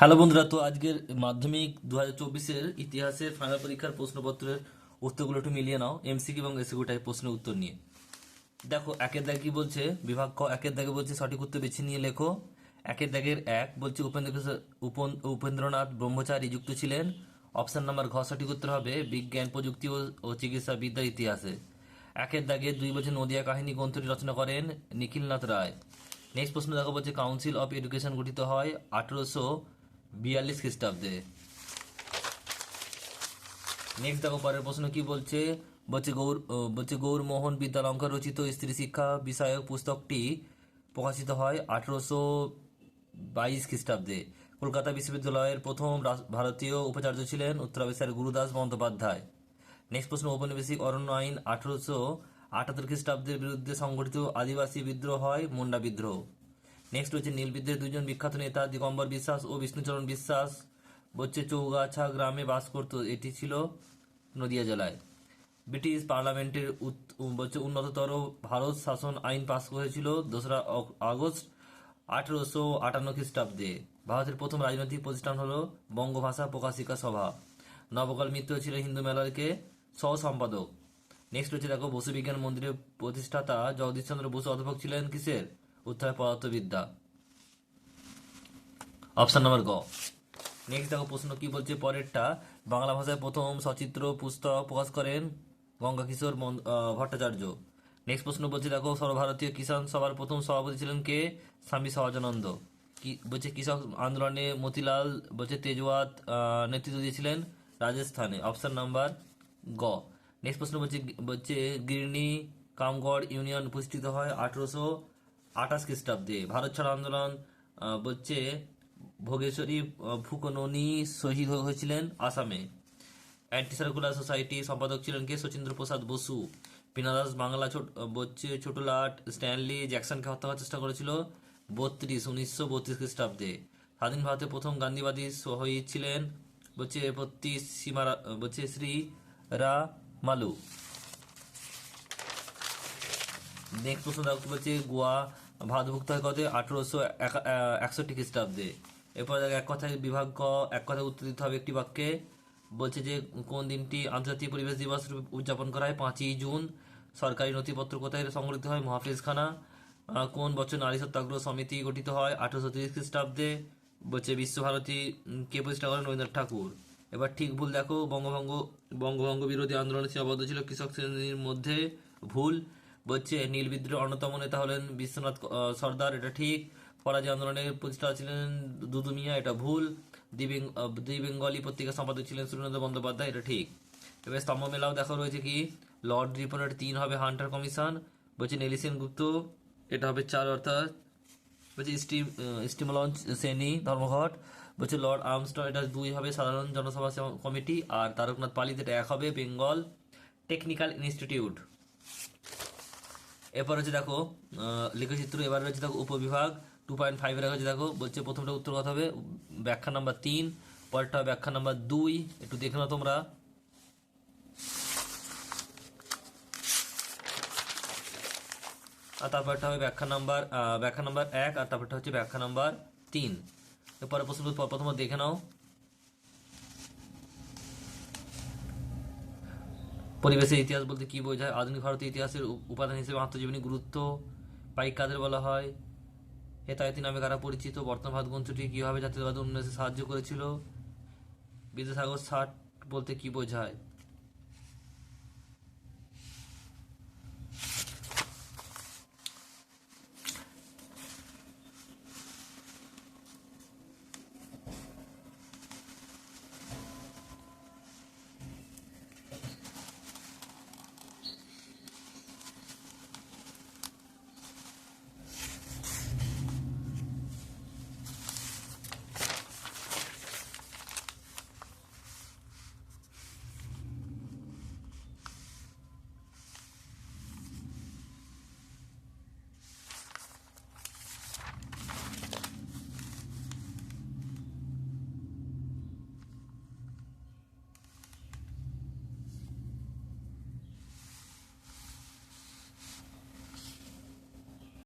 Hello বন্ধুরা, তো আজকের মাধ্যমিক দু হাজার চব্বিশের ইতিহাসের ফাইনাল পরীক্ষার প্রশ্নপত্রের উত্তরগুলো একটু মিলিয়ে নাও এমসিকিউ এবং এসিকিউ টাইপ প্রশ্নের উত্তর নিয়ে। দেখো, একের দাগে কি বলছে? বিভাগ ক, একের দাগে বলছে সঠিক উত্তর বেছে নিয়ে লেখো। একের দাগের এক বলছে উপেন্দ্র উপেন্দ্রনাথ ব্রহ্মচারী যুক্ত ছিলেন। অপশন নাম্বার ঘ, সঠিক উত্তর হবে বিজ্ঞান, প্রযুক্তি ও- ও চিকিৎসা বিদ্যার ইতিহাসে। একের দাগে দুই বছর নদিয়া কাহিনী গ্রন্থটি রচনা করেন নিখিলনাথ রায়। নেক্সট প্রশ্ন দেখো বলছে কাউন্সিল অফ এডুকেশন গঠিত হয় আঠারোশো বিয়াল্লিশ খ্রিস্টাব্দে। নেক্সট দেখো, পরের প্রশ্ন কি বলছে? বলছে গৌর বলছে গৌরমোহন বিদ্যালঙ্কার রচিত স্ত্রী শিক্ষা বিষয়ক পুস্তকটি প্রকাশিত হয় আঠারোশো বাইশ খ্রিস্টাব্দে। কলকাতা বিশ্ববিদ্যালয়ের প্রথম ভারতীয় উপাচার্য ছিলেন উত্তরাবিশ্বের গুরুদাস বন্দ্যোপাধ্যায়। নেক্সট প্রশ্ন, ঔপনিবেশিক অরণ্য আইন আঠারোশো আটাত্তর খ্রিস্টাব্দের বিরুদ্ধে সংগঠিত আদিবাসী বিদ্রোহ হয় মুন্ডা বিদ্রোহ। নেক্সট হচ্ছে নীল বিদ্রোহের দুজন বিখ্যাত নেতা, দিগম্বর বিশ্বাস ও বিষ্ণুচরণ বিশ্বাস। হচ্ছে চৌগাছা গ্রামে বাস করত, এটি ছিল নদিয়া জেলায়। ব্রিটিশ পার্লামেন্টের উন্নততর ভারত শাসন আইন পাস করেছিল দোসরা আগস্ট আঠেরোশো আটান্ন খ্রিস্টাব্দে। ভারতের প্রথম রাজনৈতিক প্রতিষ্ঠান হলো বঙ্গভাষা প্রকাশিকা সভা। নবকাল মিত্র ছিল হিন্দু মেলারকে সহ সম্পাদক নেক্সট হচ্ছে দেখো বসু বিজ্ঞান মন্দিরের প্রতিষ্ঠাতা জগদীশ চন্দ্র বসু অধ্যাপক ছিলেন কিসের? উত্তর পদার্থবিদ্যা। অপশন নাম্বার গ। নেক্সট দেখো প্রশ্ন কি বলছে পরেরটা। বাংলা ভাষায় প্রথম সচিত্র পুস্তক প্রকাশ করেন গঙ্গা কিশোর ভট্টাচার্য। নেক্সট প্রশ্ন বলছে দেখো সর্বভারতীয় কিষাণ সভার প্রথম সভাপতি ছিলেন কে? স্বামী সহজানন্দ। কি, বলছে কৃষক আন্দোলনে মতিলাল, বলছে তেজওয়াত নেতৃত্ব দিয়েছিলেন রাজস্থানে। অপশন নাম্বার গ। নেক্সট প্রশ্ন বলছে বলছে গিরনি কামগড় ইউনিয়ন প্রতিষ্ঠিত হয় আঠারোশো আঠাশ খ্রিস্টাব্দে ভারত ছাড় আন্দোলন বলছে ভোগেশ্বরী ফুকননি শহীদ হয়েছিলেন আসামে। অ্যান্টি সার্কুলার সোসাইটি সম্পাদক ছিলেন কে? শচীন্দ্র প্রসাদ বসু। পিনাদাস বাংলা ছোট বলছে ছোটলাট, স্ট্যানলি, জ্যাকসনকে হত্যা করার চেষ্টা করেছিল বত্রিশ, উনিশশো বত্রিশ খ্রিস্টাব্দে। স্বাধীন ভারতের প্রথম গান্ধীবাদী শহীদ ছিলেন, বলছে পত্তি সীমা বলছে শ্রী রা মালু নেক্সট প্রশ্ন বলছে গোয়া ভারতভুক্ত হয় কত? আঠারোশো একষট্টি খ্রিস্টাব্দে। এরপর এক কথায় বিভাগ ক, এক কথায় উত্তর দিতে হবে একটি বাক্যে। বলছে যে, কোন দিনটি আন্তর্জাতিক পরিবেশ দিবস উদযাপন করা হয়? পাঁচই জুন। সরকারি নথিপত্র কোথায় সংগঠিত হয়? মহাফিজখানা। কোন বছর নারী সত্যাগ্রহ সমিতি গঠিত হয়? আঠারোশো তিরিশ খ্রিস্টাব্দে। বলছে, বিশ্বভারতী কে প্রতিষ্ঠা করেন? রবীন্দ্রনাথ ঠাকুর। এবার ঠিক ভুল দেখো। বঙ্গভঙ্গ বঙ্গভঙ্গ বিরোধী আন্দোলনে সীমাবদ্ধ ছিল কৃষক শ্রেণির মধ্যে। ভুল। বলছে, নীল বিদ্রোহের অন্যতম নেতা হলেন বিশ্বনাথ সর্দার, এটা ঠিক। ফরাজি আন্দোলনের প্রতিষ্ঠা ছিলেন দুদু মিয়া, এটা ভুল। দি বেঙ্গলি পত্রিকা সম্পাদক ছিলেন সুরেন্দ্র বন্দ্যোপাধ্যায়, এটা ঠিক। এবার স্তম্ভ মেলাও দেখা রয়েছে কি? লর্ড রিপনের তিন হবে হান্টার কমিশন। বলছে নেলিসেন গুপ্ত, এটা হবে চার অর্থাৎ, বলছে স্টিম স্টিম লঞ্চ শ্রেণি ধর্মঘট। বলছে, লর্ড আর্মস্ট্রং, এটা দুই হবে সাধারণ জনসভা কমিটি। আর তারকনাথ পালিত, এটা এক হবে বেঙ্গল টেকনিক্যাল ইনস্টিটিউট। এরপর হচ্ছে দেখো লেখচিত্র এবার হচ্ছে দেখো উপবিভাগ টু পয়েন্ট ফাইভের হচ্ছে দেখো, বলছে প্রথমটা উত্তর কথা হবে, ব্যাখ্যা নাম্বার তিন, পরেরটা ব্যাখ্যা নাম্বার দুই, একটু দেখে নাও তোমরা। আর তারপরটা হবে ব্যাখ্যা নাম্বার ব্যাখ্যা নাম্বার এক, আর তারপরটা হচ্ছে ব্যাখ্যা নাম্বার তিন। এরপরে প্রশ্ন প্রথম দেখে নাও। পরিবেশের ইতিহাস বলতে কি বোঝায়? আধুনিক ভারতের ইতিহাসের উপাদান হিসেবে আত্মজীবনী গুরুত্ব পাইক কাদের বলা হয়? হেতায়তি নামে কারা পরিচিত? বর্তমান ভারত গ্রন্থটি কীভাবে জাতীয়তাবাদ উন্নয়নে সাহায্য করেছিল? বিদ্যাসাগর ষাট বলতে কি বোঝায়?